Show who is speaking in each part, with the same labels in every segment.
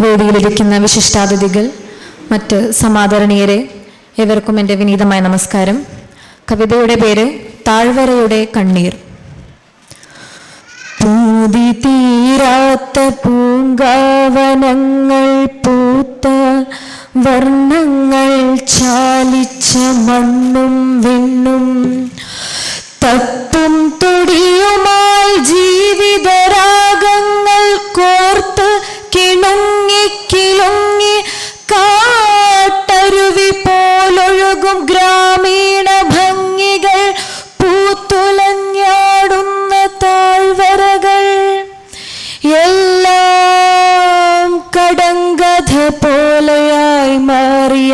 Speaker 1: വേദിയിലിരിക്കുന്ന വിശിഷ്ടാതിഥികൾ മറ്റ് സമാദരണീയരെ ഏവർക്കും എന്റെ വിനീതമായ നമസ്കാരം. കവിതയുടെ പേര് താഴ്വരയുടെ കണ്ണീർ. പൂതി തീരാത്ത പൂങ്കാവനങ്ങൾ പൂത്ത വർണങ്ങൾ ചാലിച്ച മണ്ണും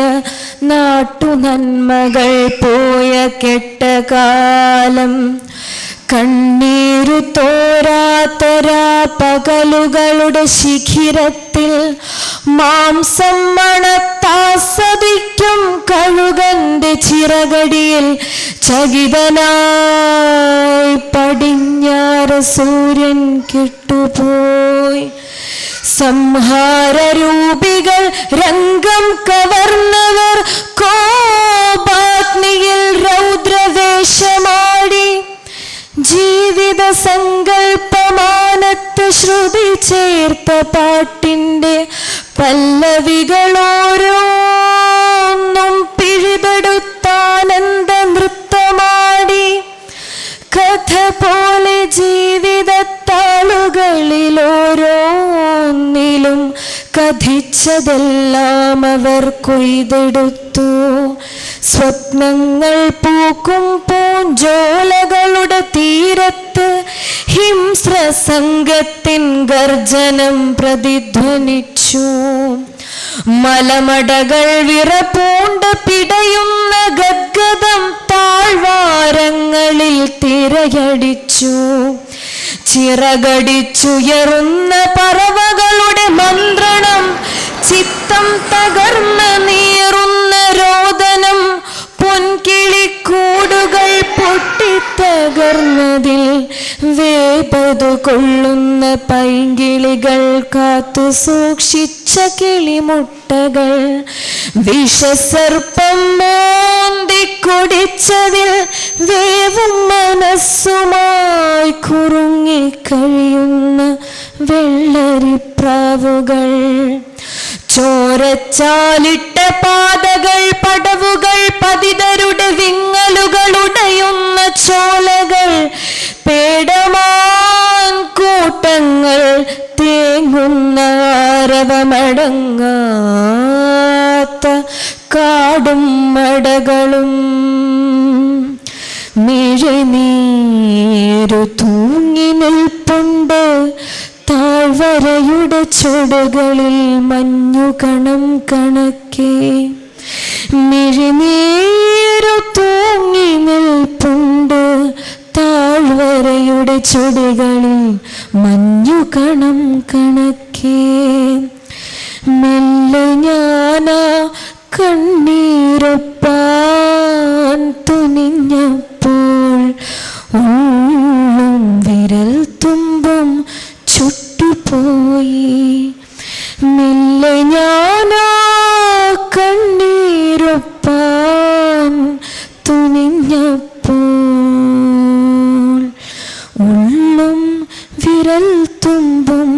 Speaker 1: മാറിയ നാട്ടുനന്മകൾ പോയ കെട്ട കാലം കണ്ണീരു തോരാത്തരാ പകലുകളുടെ ശിഖിരത്തിൽ മാംസം മണത്താസ്വദിക്കും കഴുകന്റെ ചിറകടിയിൽ ചകിതനായി പടിഞ്ഞാറ സൂര്യൻ കെട്ടുപോയി. സംഹാരരൂപികൾ രംഗം കവർന്നവർ കോപാഗ്നിയിൽ രൗദ്രവേഷമാടി. ജീവിത സങ്കല്പമാനത്ത് ശ്രുതി ചേർത്ത പാട്ടിന്റെ പല്ലവികളോരോന്നും പിഴിപെടുത്താനന്ദ നൃത്തമാടി. കഥ പോലെ ജീവിതത്താളുകളിൽ ഓരോന്നിലും കഥിച്ചതെല്ലാം അവർ കൊയ്തെടുത്തു. സ്വപ്നങ്ങൾ പൂക്കും പൂഞ്ചോലകളുടെ തീരത്ത് ഹിംസ്രസംഗത്തിൻ ഗർജനം പ്രതിധ്വനിച്ചു. മലമടകൾ വിറപൂണ്ട് പിടയുന്ന ഗദ്ഗതം താഴ്വാരങ്ങളിൽ തിരയടിച്ചു. ചിറകടിച്ചുയറുന്ന പറവകളുടെ മന്ത്രണം ചിത്തം തകർന്ന് നീറുന്ന രോദനം പൊൻകിളിക്കൂടുകൾ പൊട്ടിത്തകർന്നതിൽ വേപതു കൊള്ളുന്ന പൈങ്കിളികൾ കാത്തു സൂക്ഷിച്ച കിളിമുട്ടകൾ വിഷസർപ്പം മോന്തിക്കൊടിച്ചതിൽ വേവും മനസ്സുമായി കുറുങ്ങിക്കഴിയുന്ന വെള്ളരിപ്രാവുകൾ. ചോരച്ചാലിട്ട പാതകൾ പടവുകൾ പതിതരുടെ വിങ്ങലുകൾ ഉടയുന്ന ചോലകൾ. പേടമാൻ കൂട്ടങ്ങൾ തേങ്ങുന്ന ആരവമടങ്ങാത്ത കാടും മടകളും. മിഴിനീരു ചുടുകളിൽ മഞ്ഞുകണം കണക്കെ. മിഴിനീരു തൂങ്ങി നിൽപ്പുണ്ട്. താഴ്വരയുടെ ചുടുകളിൽ മഞ്ഞുകണം കണക്കെ. മെല്ലെ ഞാനാ കണ്ണീരൊപ്പാൻ ഉള്ളും വിരൽ തുമ്പും.